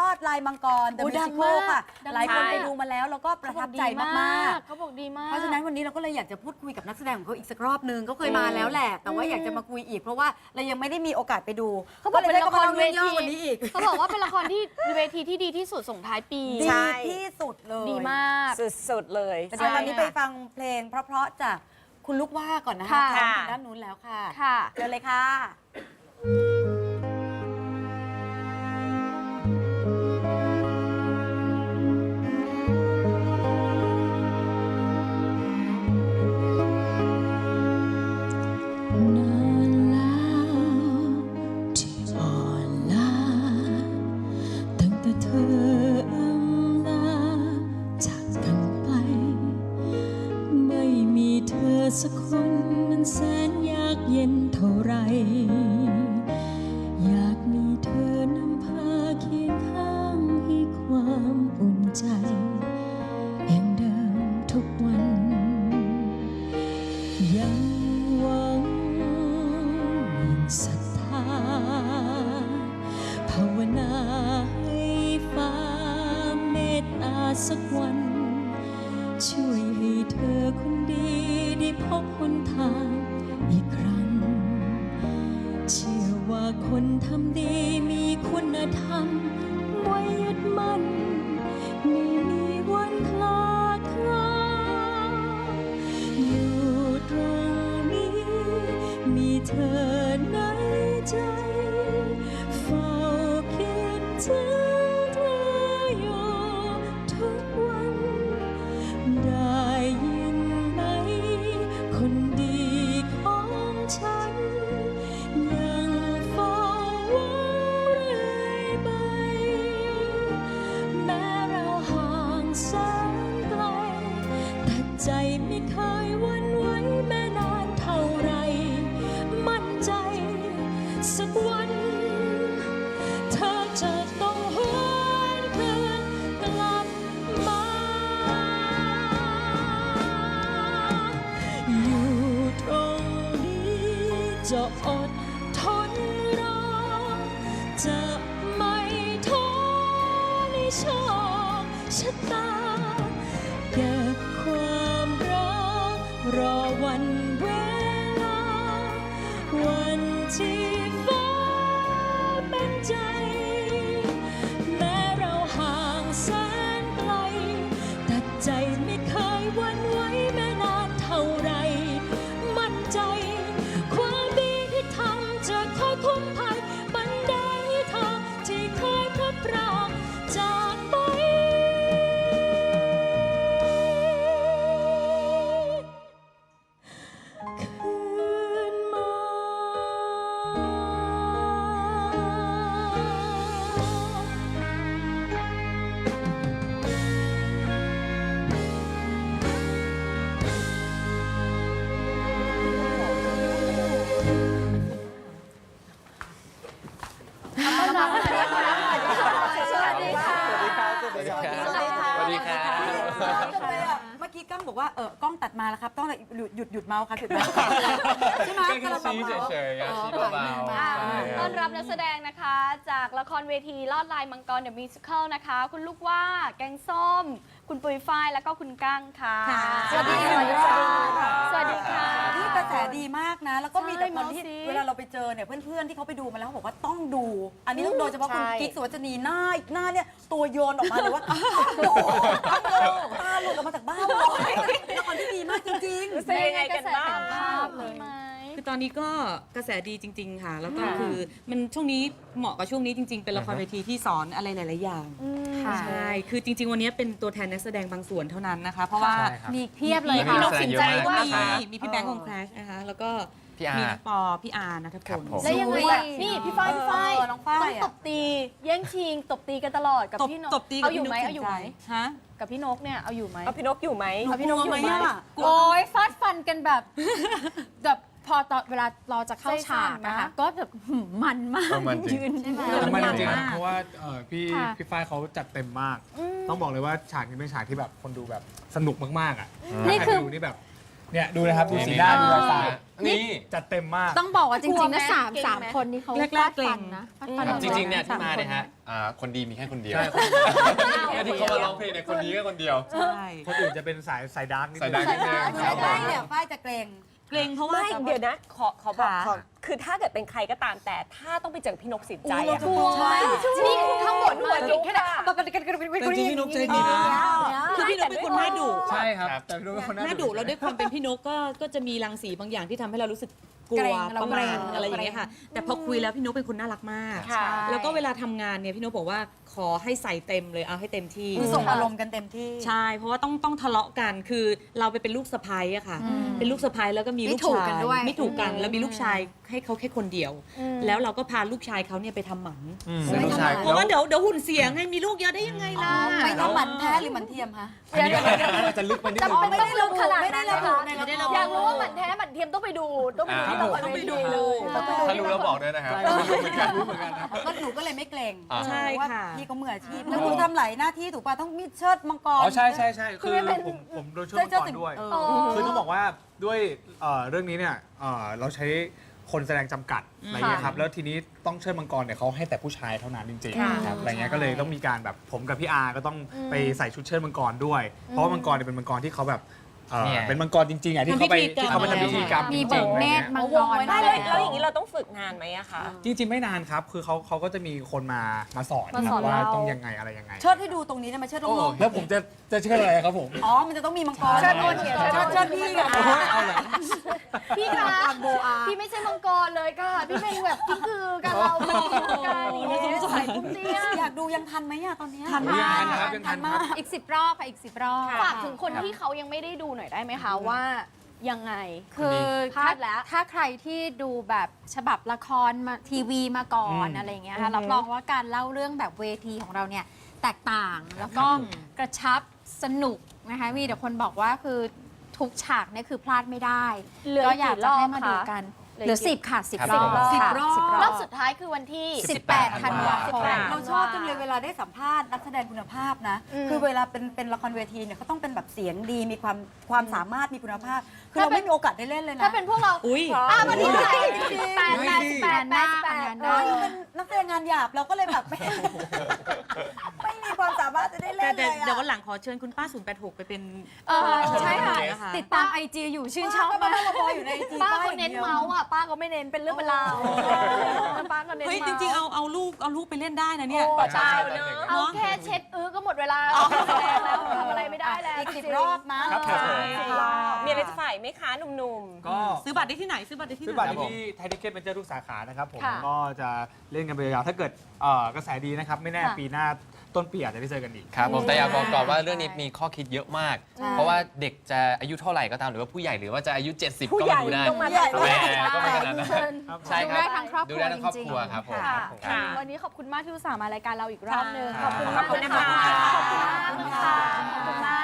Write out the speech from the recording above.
ลอดลายมังกร The โอ้ดัง Musical มากค่ะ ดังหลายคนมาก ไปดูมาแล้ว แล้วก็ประทับใจมาก เขาบอกดีมากๆเพราะฉะนั้นวันนี้เราก็เลยอยากจะพูดคุยกับนักแสดงของเขาอีกสักรอบนึงเขาเคยมาแล้วแหละ แต่ว่าอยากจะมาคุยอีก เพราะว่าเรายังไม่ได้มีโอกาสไปดูเขาบอกลยเป็นละครได้มาล่าเวทีรื่องย่อวันนี้อีกเขาบอกว่าเป็นละครที่เวทีที่ดีที่สุดส่งท้ายปี ดีใช่ ที่สุดเลยดีมาก สุด ๆ เลย แต่เดี๋ยวใช่ตอนนี้ค่ะไปฟังเพลงเพราะๆจากคุณลูกว่าก่อนนะคะค่ะ ทางด้านนู้นแล้วค่ะค่ะเชิญเลยค่ะน สักคนมันแสนยากเย็นเท่าไร อยากมีเธอนำพาเคียงข้างให้ความอุ่นใจอย่างเดิมทุกวัน ยังหวังยิ่งศรัทธาภาวนาให้ฟ้าเมตตาสักวัน ช่วยให้เธอคนดี ได้พบหนทางอีกครั้ง เชื่อว่าคนทำดีมีคุณธรรม ไว้ยึดมั่นไม่มีวันคลา จะอดทนรอ จะไม่ท้อในโชคชะตาเก็บความรักรอวัน มาส์ครับหยุดเมาส์ใช่ไหมก็แค่ชี้เฉยๆครับชี้เบาๆอ่าใช่ค ต้รัอบนรับนักแสดงนะคะ จากละครเวทีลอดลายมังกรเดอะมิวสิคลนะคะ คุณลูกว่าแกงส้ม คุณปุยฝ้ายแล้วก็คุณก้างค่ะค่ะสวัสดีค่ะสวัสดีค่ะ สวัสดีค่ะ นี่กระแสดีมากนะ แล้วก็มีแต่คนที่ใช่เมาส์สิเวลาเราไปเจอเนี่ยเพื่อนๆที่เขาไปดูมาแล้วเขาบอกว่าต้องดู อันนี้ต้องโดยเฉพาะคุณใช่ กิ๊กสุวรรณีหน้าหน้าเนี่ยตัวโยนออกมาเลยว่าต้องดูต้องดูตาหลุดออกมาจากบ้านเลยละครที่ดีมากจริงเป็นยังไงกันบ้าง ภาพเลยไหมคือ ตอนนี้ก็กระแสดีจริง ๆ ค่ะ แล้วก็ค่ะ คือมันช่วงนี้เหมาะกับช่วงนี้จริง ๆ เป็นละครเวทีที่สอนอะไรหลายๆอย่างค่ะ ใช่ คือจริง ๆ วันนี้เป็นตัวแทนนักแสดงบางส่วนเท่านั้นนะคะ เพราะว่า ใช่ครับ มีเพียบเลยมีค่ะพี่นนกกสิสินนใจใจก็ก็มีมีมีพี่แบงค์ของแครชนะคะ แล้วก็พี่อาร์มีพี่ปอ พี่อาร์นัทพครับล ผม แล้วยังไงสวยอะนี่พี่ฝ้ายพี่ฝ้ายเออน้องฝ้ายต้องอะตบตี แย่งชิง ตบตีกันตลอดกับตบพี่นกตบตีกับเอาอพี่ยู่นกไหมสิเอานอยู่ใจไหมฮะกับพี่นกเนี่ยเอาอยู่ไหมเอาพี่นกอยู่ไหมเอาพี่นกอยู่ไหมกลัวไหมอะโอ้ยฟาดฟันกันแบบแบบ พอตอนเวลาเราจะเข้าฉากนะคะ ก็แบบหืมมันมากเออมันจริง ยืนแต่มันจริงมากๆเพราะว่าเอ่อพี่ค่ะ พี่ฝ้ายเขาจัดเต็มมาก ต้องบอกเลยว่าฉากนี้เป็นฉากที่แบบคนดูแบบสนุกมากๆอะนี่ใครคือไปดูนี่แบบเนี่ยดูนะครับดูสีหน้าดูรอยสักนี่จัดเต็มมาก ต้องบอกว่าจริงๆนะสามเก่งไหมสามคนนี้เขาแรกๆฟาดฟันเกรงนะฟาดฟันจริงๆเนี่ยที่สมาคเนี่ยฮะอ่าคนดีมีแค่คนเดียวใช่แค่ที่เขามาร้องเพลงเนี่ยคนดีแค่คนเดียว ใช่ คนอื่นจะเป็นสายสายดาร์กนิดสายนึดาร์งกนิดนึงใช่ ได้เนี่ยฝ้ายจะเกรง เกรงเพราะว่า ไม่เดี๋ยวนะ ขอขอบอกค่ะ ขอคือถ้าเกิดเป็นใครก็ตามแต่ถ้าต้องไปเจอพี่นกสินใจอะกลัวใช่ นี่ข้างบนหัวจุกแค่ไหนแต่จริงๆพี่นกใจดีนะคือพี่นกเป็นคนหน้าดุใช่ครับ แต่พี่นุ้ยเป็นคนหน้าดุแล้วด้วยความเป็นพี่นกก็ก็จะมีรังสีบางอย่างที่ทำให้เรารู้สึก กลัเกรวงเราประมาณเกรงอะไรอย่างเงี้ยค่ะ แต่พอคุยแล้วพี่นกเป็นคนน่ารักมาก ค่ะ แล้วก็เวลาทำงานเนี่ยพี่นกบอกว่าขอให้ใส่เต็มเลยเอาให้เต็มที่ คือส่งอารมณ์กันเต็มที่ ใช่ เพราะว่าต้องต้องทะเลาะกัน คือเราไปเป็นลูกสะพ้ายอะค่ะ เป็นลูกสะพ้ายแล้วก็มีไม่ลูกถูกชายกันด้วย ไม่ถูกกัน แล้วมีลูกชายให้เขาแค่คนเดียว แล้วเราก็พาลูกชายเขาเนี่ยไปทำหมันอืมไม่ลูกชายทำไมเพราะว่าเดี๋ยวเดี๋ยวหุ่นเสียงให้มีลูกเยอะได้ยังไงล่ะไปทำหมันแท้หรือหมันเทียมคะ อันนี้ก็อาจจะลึกไปนิดนึงไม่ได้ระบุไม่ได้ระบุในละคร อยากรู้ว่าหมันแท้หมันเทียมต้องไปดู ต้องไปดูที่ละครเวทีเลย ถ้ารู้แล้วบอกด้วยนะครับใช่รู้เหมือนกันรู้เหมือนกันนะ ก็หนูก็เลยไม่เกรงอ่า ใช่เพราะว่าค่ะ พี่เขามืออาชีพแล้วคุณทำหลายหน้าที่ถูกป่ะต้องมีเชิดมังกร อ๋อใช่ใช่ใช่คือเป็น ผมผมโดนช่วยมาก่อนด้วยเออ๋ออ คือต้องบอกว่าด้วยเอ่อเรื่องนี้เนี่ยเอ่อเราใช้ คนแสดงจำกัดอะไรเงี้ยครับแล้วทีนี้ต้องเชิดมังกรเนี่ยเขาให้แต่ผู้ชายเท่านั้นจริงค่ะๆครับอะไรเงี้ยก็เลยต้องมีการแบบผมกับพี่อาก็ต้องไปใส่ชุดเชิดมังกรด้วย เพราะว่ามังกรเนี่ยเป็นมังกรที่เขาแบบเอ่อเนี่ย เป็นมังกรจริงๆอะที่เขาไปที่เขาไปทำพิธีกรรมจมีริโบงกๆอะไรเนตเงี้รยมังกรไม่เลยแล้วอย่างนี้เราต้องฝึกนานไหมอะคะ จริง ๆ ไม่นานครับ คือเขาเขาก็จะมีคนมามาสอนมาคสรัอบนว่าเรา ต้องยังไงอะไรยังไง เชิดให้ดูตรงนี้ได้ไหมเชิดตรงโอ้โลกแล้วผมจะจะเชื่ออะไรครับผมอ๋อ มันจะต้องมีมังกรเชิดคนเนี่ยเชิดเชิดพี่กับเอาเหรอพี่คะพี่ไม่ใช่มังกรเลยค่ะ พี่เป็นแบบพี่คือกันเราเป็นพี่กันอย่างนี้สงสัยปุ๊บเตี้ยอยากดูยังทันไหมอะตอนเนี้ยทันมากยังทันครับยังทันครับอีกสิบรอบค่ะ อีกสิบรอบ ฝากถึงคนที่เขายังไม่ได้ดูหน่อยได้ไหมคะว่ายังไง คือพลาดแล้ว ถ้าใครที่ดูแบบฉบับละครมาทีวีมาก่อนอืม อะไรอย่างเงี้ยค่ะรับรองว่าการเล่าเรื่องแบบเวทีของเราเนี่ยแตกต่างแล้วก็กระชับสนุกนะคะมีแต่คนบอกว่าคือทุกฉากเนี่ยคือพลาดไม่ได้เหลือก็อยากจะให้มากี่รอบดูคะ กัน เหลือเหลือกี่สิบค่ะสิบครับรอบสิบค่ะรอบ สิบรรออบบสุดท้ายคือวันที่สิบแปดธันวาคมเราชอบจังเลยเวลาได้สัมภาษณ์นักแสดงคุณภาพนะ อืมคือเวลาเป็นเป็นละครเวทีเนี่ยเขาต้องเป็นแบบเสียงดีมีความความสามารถมีคุณภาพ คือเราไม่มีโอกาสได้เล่นเลยนะถ้าเป็นพวกเราอุ้ยอะวันที่ไหนแปดแปดไม่สิแปดแปดแปดเราเป็นนักแสดงงานหยาบเราก็เลยแบบไม่ ไม่มีความสามารถจะได้แต่เล่นเลยเดี๋ยวอะวันหลังขอเชิญคุณป้า 086 ไปเป็นเออใช่ค่ะนะคะติดตามไอจีอยู่ชื่นชอบป้ามากก็อยู่ในจีป้าเขาเน้นเมาส์อะป้าก็ไม่เน้นเป็นเรื่องเป็นราวป้าก็เน้นเฮ้ยเมาจส์ริงๆ เอาเอาลูกเอาลูกไปเล่นได้นะเนี่ย โอ้ใช่ตายใช่เนอะใช่เอาแค่เช็ดอื้อก็หมดเวลาแสดงแล้วทำอะไรไม่ได้แล้ว อีกสิบรอบนะครับผมสิบรอบมีอะ ไรจะฝ่ายไหมคะหนุ่ม ก็ซื้อบัตรได้ที่ไหน ซื้อบัตรได้ที่ไหนซื้อบัตรได้ที่ไทยทิเก็ตเป็นเจ้าทุกสาขานะครับผมค่ะก็จะเล่นกันไปยาวๆถ้าเกิดเอ่อกระแสดีนะครับ ไม่แน่ค่ะ ปีหน้าต้นปีอาจจะได้เจอกันอีก ครับผมแต่อยากบอกก่อนว่าเรื่องนี้มีข้อคิดเยอะมาก ใช่ เพราะว่าเด็กจะอายุเท่าไหร่ก็ตามหรือว่าผู้ใหญ่หรือว่าจะอายุ 70 ผู้ก็ใหญ่มาดูได้ ต้องมาใหญ่แหม่ก็ไม่ขนาดนั้นเชิญใช่ครับดูได้ทั้งครอบครัวดูได้ทั้งครอบครัวจริงๆครับผม ค่ะครับค่ะวันนี้ขอบคุณมากที่อุตส่าห์มารายการเราอีกรอบหนึงค่ะขอบคุณมากขอบคุณนะนะคะ ขอบคุณมากนะคะขอบคุณมาก